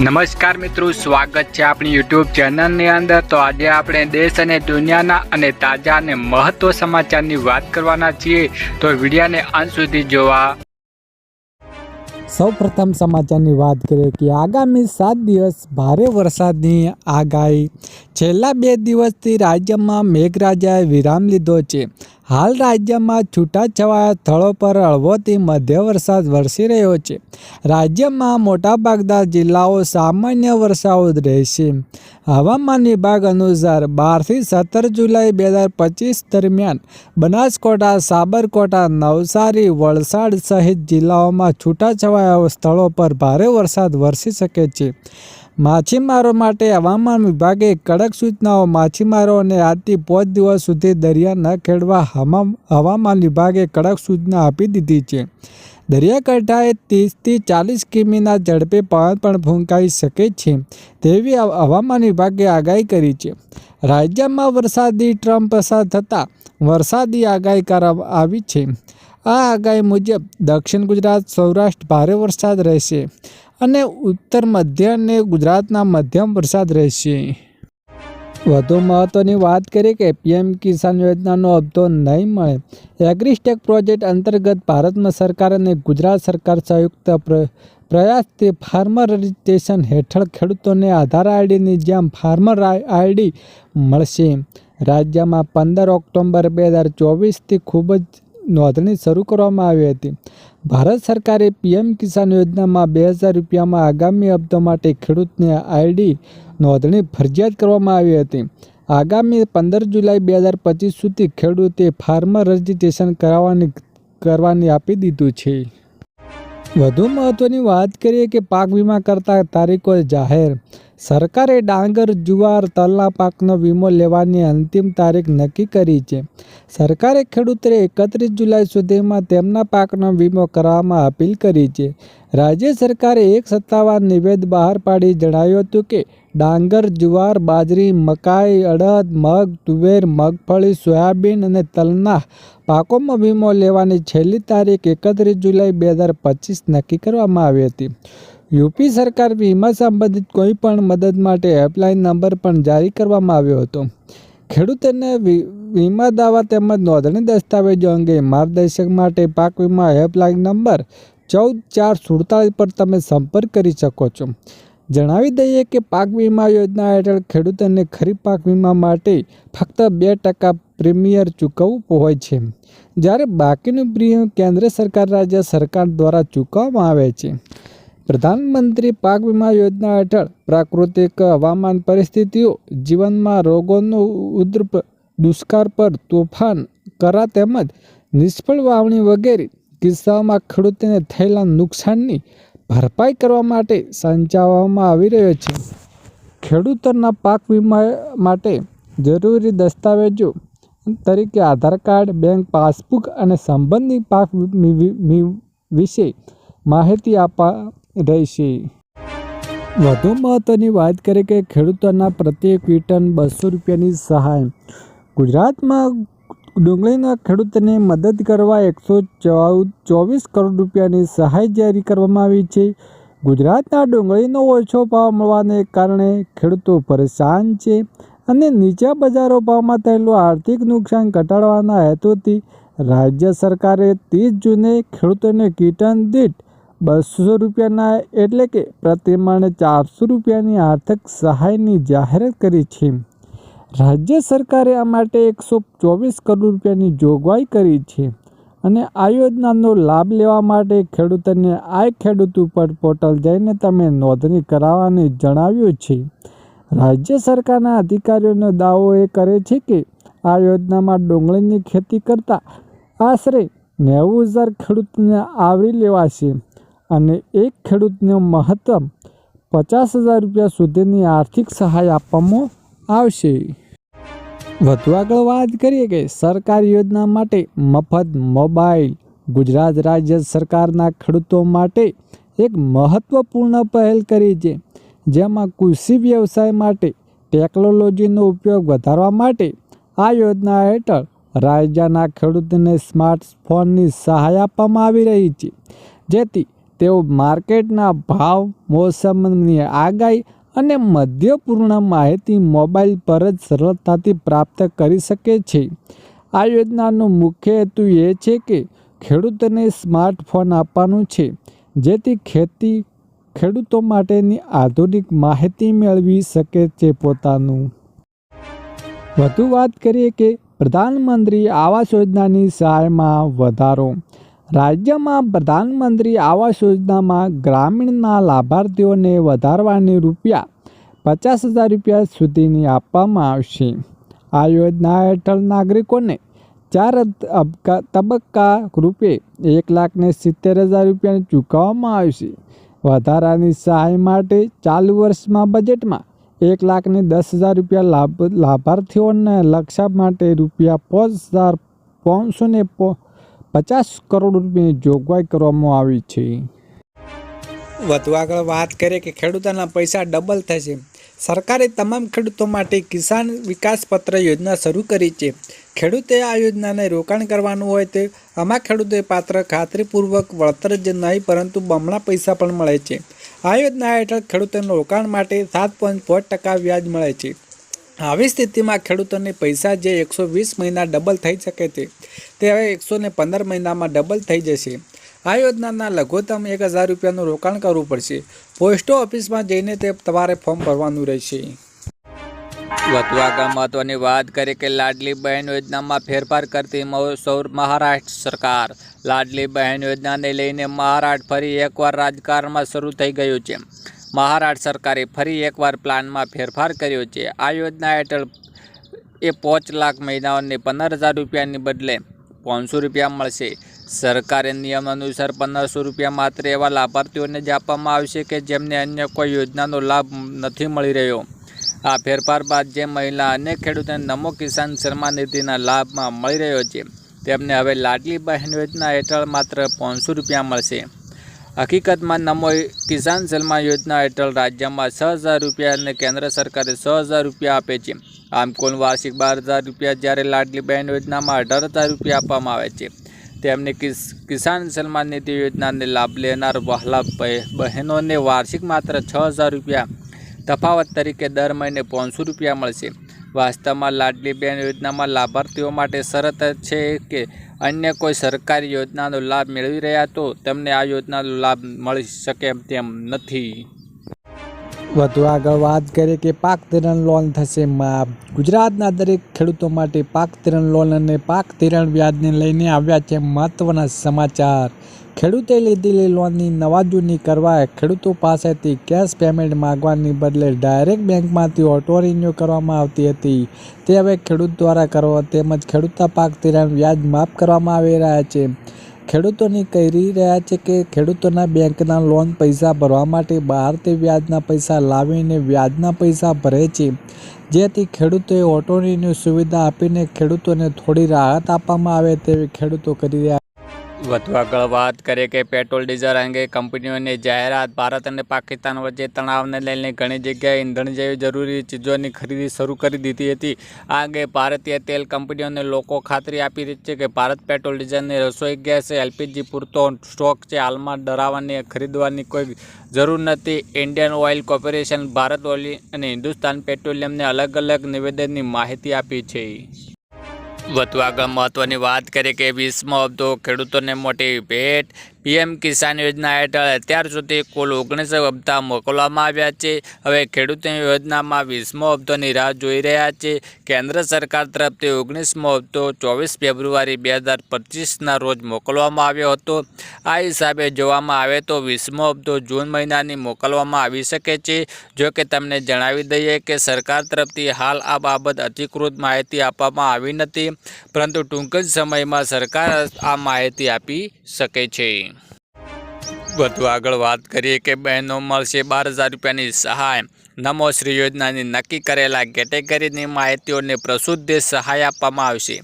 નમસ્કાર મિત્રો, સ્વાગત છે આપણી યુટ્યુબ ચેનલની અંદર. તો આજે આપણે દેશ અને દુનિયાના અને તાજા અને મહત્વ સમાચારની વાત કરવાના છીએ. તો વિડીયાને અંત સુધી જોવા. સૌ પ્રથમ સમાચારની વાત કરીએ કે આગામી સાત દિવસ ભારે વરસાદની આગાહી. છેલ્લા બે દિવસથી રાજ્યમાં મેઘરાજાએ વિરામ લીધો છે. હાલ રાજ્યમાં છૂટાછવાયા સ્થળો પર હળવોથી મધ્ય વરસાદ વરસી રહ્યો છે. રાજ્યમાં મોટાભાગના જિલ્લાઓ સામાન્ય વરસાદ રહેશે. હવામાન વિભાગ અનુસાર બારથી સત્તર જુલાઈ બે હજાર પચીસ દરમિયાન બનાસકોટા સાબરકોટા નવસારી, વલસાડ સહિત જિલ્લાઓમાં છૂટાછવાયા સ્થળો પર ભારે વરસાદ વરસી શકે છે. માછીમારો માટે હવામાન વિભાગે કડક સૂચનાઓ માછીમારોને આજથી પાંચ દિવસ સુધી દરિયા ન ખેડવા હવામાન વિભાગે કડક સૂચના આપી દીધી છે. દરિયાકાંઠાએ ત્રીસથી ચાલીસ કિમીના ઝડપે પવન પણ ફૂંકાઈ શકે છે તેવી હવામાન વિભાગે આગાહી કરી છે. રાજ્યમાં વરસાદી ટ્રમ્પ પસાર થતાં વરસાદી આગાહી કરવામાં આવી છે. આ આગાહી મુજબ દક્ષિણ ગુજરાત સૌરાષ્ટ્ર ભારે વરસાદ રહેશે. અને ઉત્તર મધ્ય અને ગુજરાતના મધ્યમ વરસાદ રહેશે. વધુ મહત્વની વાત કરીએ કે પીએમ કિસાન યોજનાનો હપ્તો નહીં મળે, એગ્રીસ્ટેક પ્રોજેક્ટ અંતર્ગત ભારતમાં સરકાર અને ગુજરાત સરકાર સંયુક્ત પ્ર- પ્રયાસથી ફાર્મર રજિસ્ટ્રેશન હેઠળ ખેડૂતોને આધાર આઈડીની જેમ ફાર્મર આઈડી મળશે. રાજ્યમાં પંદર ઓક્ટોબર બે હજાર ચોવીસથી ખૂબ જ નોંધણી શરૂ કરવામાં આવી હતી. ભારત સરકારે પીએમ કિસાન યોજનામાં બે હજાર રૂપિયામાં આગામી હપ્તો માટે ખેડૂતને આઈડી નોંધણી ફરજિયાત કરવામાં આવી હતી. આગામી પંદર જુલાઈ બે હજાર પચીસ સુધી ખેડૂતે ફાર્મર રજિસ્ટ્રેશન કરાવવાની કરવાની આપી દીધું છે. વધુ મહત્ત્વની વાત કરીએ કે પાક વીમા કરતા તારીખો જાહેર સરકારે ડાંગર, જુવાર, તલના પાકનો વીમો લેવાની અંતિમ તારીખ નક્કી કરી છે. સરકારે ખેડૂતોને એકત્રીસ જુલાઈ સુધીમાં તેમના પાકનો વીમો કરાવવામાં અપીલ કરી છે. રાજ્ય સરકારે એક સત્તાવાર નિવેદ બહાર પાડી જણાવ્યું હતું કે, ડાંગર, જુવાર, બાજરી, મકાઈ, અડદ, મગ, તુવેર, મગફળી, સોયાબીન અને તલના પાકોમાં વીમો લેવાની છેલ્લી તારીખ એકત્રીસ જુલાઈ બે હજાર પચીસ નક્કી કરવામાં આવી હતી. યુપી સરકાર વીમા સંબંધિત કોઈ પણ મદદ માટે હેલ્પલાઇન નંબર પણ જારી કરવામાં આવ્યો હતો. ખેડૂતોને વીમા દાવા તેમજ નોંધણી દસ્તાવેજો અંગે માર્ગદર્શક માટે પાક વીમા હેલ્પલાઇન નંબર ચૌદ ચાર સુડતાલીસ પર તમે સંપર્ક કરી શકો છો. જણાવી દઈએ કે પાક વીમા યોજના હેઠળ ખેડૂતોને ખરીફ પાક વીમા માટે ફક્ત બે ટકા પ્રીમિયર ચૂકવવું હોય છે. જ્યારે બાકીનું પ્રીમિયમ કેન્દ્ર સરકાર, રાજ્ય સરકાર દ્વારા ચૂકવવામાં આવે છે. પ્રધાનમંત્રી પાક વીમા યોજના હેઠળ પ્રાકૃતિક હવામાન પરિસ્થિતિઓ, જીવનમાં રોગોનો ઉદ્રપ દુષ્કાળ પર તોફાન કરા તેમજ નિષ્ફળ વાવણી વગેરે કિસ્સાઓમાં ખેડૂતોને થયેલા નુકસાનની ભરપાઈ કરવા માટે સંચાવવામાં આવી રહ્યો છે. ખેડૂતોના પાક વીમા માટે જરૂરી દસ્તાવેજો તરીકે આધાર કાર્ડ, બેંક પાસબુક અને સંબંધિત પાક વિશે માહિતી આપવા રહેશે વધુ મહત્ત્વની વાત કરીએ કે ખેડૂતોના પ્રત્યેક ક્વિન્ટલ બસો રૂપિયાની સહાય. ગુજરાતમાં ડુંગળીના ખેડૂતોને મદદ કરવા એકસો ચૌદ, ચોવીસ કરોડ રૂપિયાની સહાય જારી કરવામાં આવી છે. ગુજરાતના ડુંગળીનો ઓછો ભાવ મળવાને કારણે ખેડૂતો પરેશાન છે અને નીચા બજારો ભાવમાં થયેલું આર્થિક નુકસાન ઘટાડવાના હેતુથી રાજ્ય સરકારે ત્રીસ જૂને ખેડૂતોને કીટન દીઠ બસો રૂપિયાના એટલે કે પ્રતિમાણે ચારસો રૂપિયાની આર્થિક સહાયની જાહેરાત કરી છે. રાજ્ય સરકારે આ માટે એકસો ચોવીસ કરોડ રૂપિયાની જોગવાઈ કરી છે અને આ યોજનાનો લાભ લેવા માટે ખેડૂતોને આ ખેડૂત ઉપર પોર્ટલ જઈને તમે નોંધણી કરાવવાની જણાવ્યું છે. રાજ્ય સરકારના અધિકારીઓનો દાવો એ કરે છે કે આ યોજનામાં ડુંગળીની ખેતી કરતા આશરે નેવું હજાર ખેડૂતને આવરી લેવાશે. અને એક ખેડૂતને મહત્તમ પચાસ હજાર રૂપિયા સુધીની આર્થિક સહાય આપવામાં આવશે. વધુ આગળ વાત કરીએ કે સરકારી યોજના માટે મફત મોબાઈલ ગુજરાત રાજ્ય સરકારના ખેડૂતો માટે એક મહત્વપૂર્ણ પહેલ કરી છે. જેમાં કૃષિ વ્યવસાય માટે ટેકનોલોજીનો ઉપયોગ વધારવા માટે આ યોજના હેઠળ રાજ્યના ખેડૂતોને સ્માર્ટફોનની સહાય આપવામાં આવી રહી છે. જેથી તેઓ માર્કેટના ભાવ, મોસમની આગાહી અને મધ્યપૂર્ણ માહિતી મોબાઈલ પર જ સરળતાથી પ્રાપ્ત કરી શકે છે. આ યોજનાનો મુખ્ય હેતુ એ છે કે ખેડૂતોને સ્માર્ટફોન આપવાનું છે, જેથી ખેતી ખેડૂતો માટેની આધુનિક માહિતી મેળવી શકે છે પોતાનું. વધુ વાત કરીએ કે પ્રધાનમંત્રી આવાસ યોજનાની સહાયમાં વધારો. રાજ્યમાં પ્રધાનમંત્રી આવાસ યોજનામાં ગ્રામીણના લાભાર્થીઓને વધારવાની રૂપિયા પચાસ હજાર રૂપિયા સુધીની આપવામાં આવશે. આ યોજના હેઠળ નાગરિકોને ચાર તબક્કા રૂપે એક લાખને સિત્તેર હજાર રૂપિયા ચૂકવવામાં આવશે. વધારાની સહાય માટે ચાલુ વર્ષમાં બજેટમાં એક લાખને દસ હજાર રૂપિયા લાભ, લાભાર્થીઓને લક્ષ્ય માટે રૂપિયા પાંચ હજાર પાંચસો ને પચાસ કરોડ રૂપિયાની જોગવાઈ કરવામાં આવી છે. વધુ આગળ વાત કરીએ કે ખેડૂતોના પૈસા ડબલ થશે. સરકારે તમામ ખેડૂતો માટે કિસાન વિકાસ પત્ર યોજના શરૂ કરી છે. ખેડૂતે આ યોજનાને રોકાણ કરવાનું હોય તે આમાં ખેડૂતોએ પાત્ર ખાતરીપૂર્વક, વળતર જ નહીં, પરંતુ બમણા પૈસા પણ મળે છે. આ યોજના હેઠળ ખેડૂતોને રોકાણ માટે સાત પોઈન્ટ પાંચ ટકા વ્યાજ મળે છે. આવી સ્થિતિમાં ખેડૂતોને પૈસા જે એકસો વીસ મહિના ડબલ થઈ શકે છે, તે હવે એકસો ને પંદર મહિનામાં ડબલ થઈ જશે. આ યોજનાના લઘુત્તમ એક હજાર રૂપિયાનું રોકાણ કરવું પડશે. પોસ્ટ ઓફિસમાં જઈને તે તમારે ફોર્મ ભરવાનું રહેશે. વધુ આગળ મહત્વની વાત કરીએ કે લાડલી બહેન યોજનામાં ફેરફાર કરતી મહારાષ્ટ્ર સરકાર. લાડલી બહેન યોજનાને લઈને મહારાષ્ટ્ર ફરી એકવાર રાજકારણમાં શરૂ થઈ ગયું છે. મહારાષ્ટ્ર સરકારે ફરી એકવાર પ્લાનમાં ફેરફાર કર્યો છે. આ યોજના હેઠળ એ પાંચ લાખ મહિનાઓને પંદર હજાર રૂપિયાની બદલે પાંચસો રૂપિયા મળશે. સરકારે નિયમ અનુસાર પંદરસો રૂપિયા માત્ર એવા લાભાર્થીઓને જ આપવામાં આવશે કે જેમને અન્ય કોઈ યોજનાનો લાભ નથી મળી રહ્યો. આ ફેરફાર બાદ જે મહિલા અનેક ખેડૂતોને નમો કિસાન સન્માન નિધિના લાભમાં મળી રહ્યો છે, તેમને હવે લાડલી બહેન યોજના હેઠળ માત્ર પાંચસો રૂપિયા મળશે. હકીકતમાં નમો કિસાન સન્માન યોજના હેઠળ રાજ્યમાં છ હજાર રૂપિયા અને કેન્દ્ર સરકારે છ હજાર રૂપિયા આપે છે. આમ કુલ વાર્ષિક બાર હજાર રૂપિયા જ્યારે લાડલી બહેન યોજનામાં અઢાર હજાર રૂપિયા આપવામાં આવે છે. તેમને કિસ, કિસાન સન્માન નિધિ યોજનાને લાભ લેનાર વહલા બહેનોને વાર્ષિક માત્ર છ હજાર રૂપિયા તફાવત તરીકે દર મહિને પાંચસો રૂપિયા મળશે. વાસ્તવમાં લાડલી બેન યોજનામાં લાભાર્થીઓ માટે શરત છે કે અન્ય કોઈ સરકારી યોજનાનો લાભ મેળવી રહ્યા તો તેમને આ યોજનાનો લાભ મળી શકે તેમ નથી. વધુ આગળ વાત કરીએ કે પાક ધિરણ લોન થશે માફ. ગુજરાતના દરેક ખેડૂતો માટે પાક ધિરણ લોન અને પાક ધિરણ વ્યાજને લઈને આવ્યા છે મહત્વના સમાચાર. ખેડૂતે લીધેલી લોનની નવાજૂની કરવા ખેડૂતો પાસેથી કેશ પેમેન્ટ માગવાની બદલે ડાયરેક્ટ બેંકમાંથી ઓટો રિન્યુ કરવામાં આવતી હતી. તે હવે ખેડૂત દ્વારા કરવા તેમજ ખેડૂતના પાક ધિરાણ વ્યાજ માફ કરવામાં આવી રહ્યા છે. ખેડૂતોને કહી રહ્યા છે કે ખેડૂતોના બેંકના લોન પૈસા ભરવા માટે બહારથી વ્યાજના પૈસા લાવીને વ્યાજના પૈસા ભરે છે. જેથી ખેડૂતોએ ઓટોનીની સુવિધા આપીને ખેડૂતોને થોડી રાહત આપવામાં આવે તેવી ખેડૂતો કરી રહ્યા વધુ આગળ વાત કરીએ કે પેટ્રોલ, ડીઝલ અંગે કંપનીઓની જાહેરાત, ભારત અને પાકિસ્તાન વચ્ચે તણાવને લઈને ઘણી જગ્યાએ ઈંધણ જેવી જરૂરી ચીજોની ખરીદી શરૂ કરી દીધી હતી. આ અંગે ભારતીય તેલ કંપનીઓને લોકો ખાતરી આપી રહી છે કે ભારત પેટ્રોલ, ડીઝલની રસોઈ ગેસ, એલપીજી પૂરતો સ્ટોક છે. હાલમાં ડરાવવાની ખરીદવાની કોઈ જરૂર નથી. Indian oil corporation Bharat oil અને હિન્દુસ્તાન પેટ્રોલિયમને અલગ અલગ નિવેદનની માહિતી આપી છે. વધુ આગળ મહત્વની વાત કરીએ કે વીસમો હપ્તો ખેડૂતોને મોટી ભેટ પીએમ કિસાન યોજના હેઠળ અત્યાર સુધી કુલ ઓગણીસ હપ્તા મોકલવામાં આવ્યા છે. હવે ખેડૂતોની યોજનામાં વીસમો હપ્તોની રાહ જોઈ રહ્યા છે. કેન્દ્ર સરકાર તરફથી ઓગણીસમો હપ્તો ચોવીસ ફેબ્રુઆરી બે હજાર પચીસના રોજ મોકલવામાં આવ્યો હતો. આ હિસાબે જોવામાં આવે તો વીસમો હપ્તો જૂન મહિનાની મોકલવામાં આવી શકે છે. જો કે તમને જણાવી દઈએ કે સરકાર તરફથી હાલ આ બાબત અધિકૃત માહિતી આપવામાં આવી નથી. પરંતુ ટૂંક જ સમયમાં સરકાર આ માહિતી આપી શકે છે. વધુ આગળ વાત કરીએ કે બહેનો મળશે બાર હજાર રૂપિયાની સહાય. નમો શ્રી યોજનાની નક્કી કરેલા કેટેગરીની માહિતીઓને પ્રસુદ્ધ સહાય આપવામાં આવશે.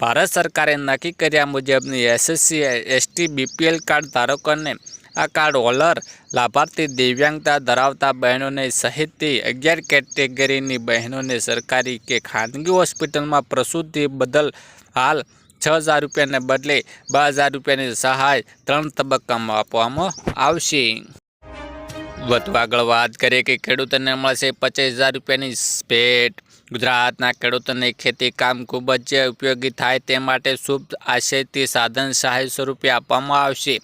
ભારત સરકારે નક્કી કર્યા મુજબની એસએસસી, એસટી, બીપીએલ કાર્ડ ધારકોને આ કાર્ડ હોલ્ડર લાભાર્થી દિવ્યાંગતા ધરાવતા બહેનોને સહિતથી અગિયાર કેટેગરીની બહેનોને સરકારી કે ખાનગી હોસ્પિટલમાં પ્રસૂતિ બદલ હાલ છ હજાર રૂપિયાને બદલે બે હજાર રૂપિયાની સહાય ત્રણ તબક્કામાં આપવામાં આવશે. વધુ આગળ વાત કરીએ કે ખેડૂતોને મળશે પચીસ હજાર રૂપિયાની ભેટ. ગુજરાતના ખેડૂતોને ખેતી કામ ખૂબ જ ઉપયોગી થાય તે માટે શુભ આશયથી સાધન સહાય સ્વરૂપે આપવામાં આવશે.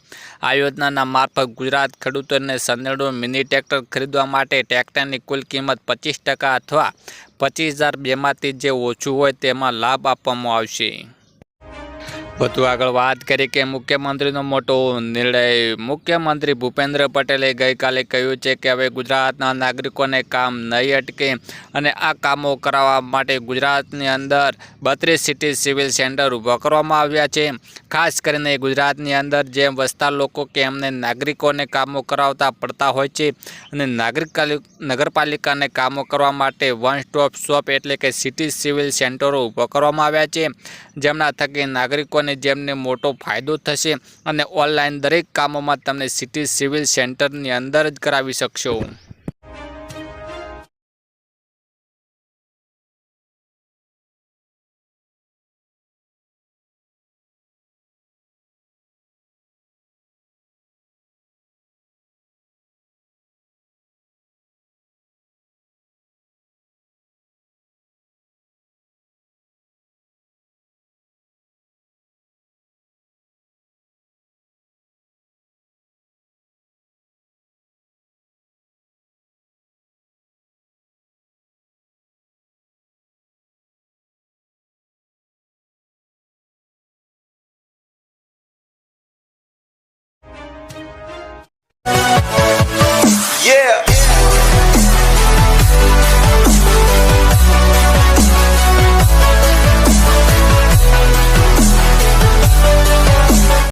આ યોજનાના મારફત ગુજરાત ખેડૂતોને સંદેડો મિની ટ્રેક્ટર ખરીદવા માટે ટ્રેક્ટરની કુલ કિંમત પચીસ ટકા અથવા પચીસ હજાર બેમાંથી જે ઓછું હોય તેમાં લાભ આપવામાં આવશે. વધુ આગળ વાત કરીએ કે મુખ્યમંત્રીનો મોટો નિર્ણય. મુખ્યમંત્રી ભૂપેન્દ્ર પટેલે ગઈકાલે કહ્યું છે કે હવે ગુજરાતના નાગરિકોને કામ નહીં અટકે અને આ કામો કરાવવા માટે ગુજરાતની અંદર બત્રીસ સિટી સિવિલ સેન્ટર ઊભા કરવામાં આવ્યા છે. ખાસ કરીને ગુજરાતની અંદર જેમ વસતા લોકો કે એમને નાગરિકોને કામો કરાવતા પડતા હોય છે અને નાગરિક નગરપાલિકાને કામો કરવા માટે વન સ્ટોપ શોપ એટલે કે સિટી સિવિલ સેન્ટરો ઊભા કરવામાં આવ્યા છે. જેમના થકી નાગરિકોને જેમને મોટો ફાયદો થશે અને ઓનલાઈન દરેક કામોમાં તમને સિટી સિવિલ સેન્ટરની અંદર જ કરાવી શકશો. Yeah.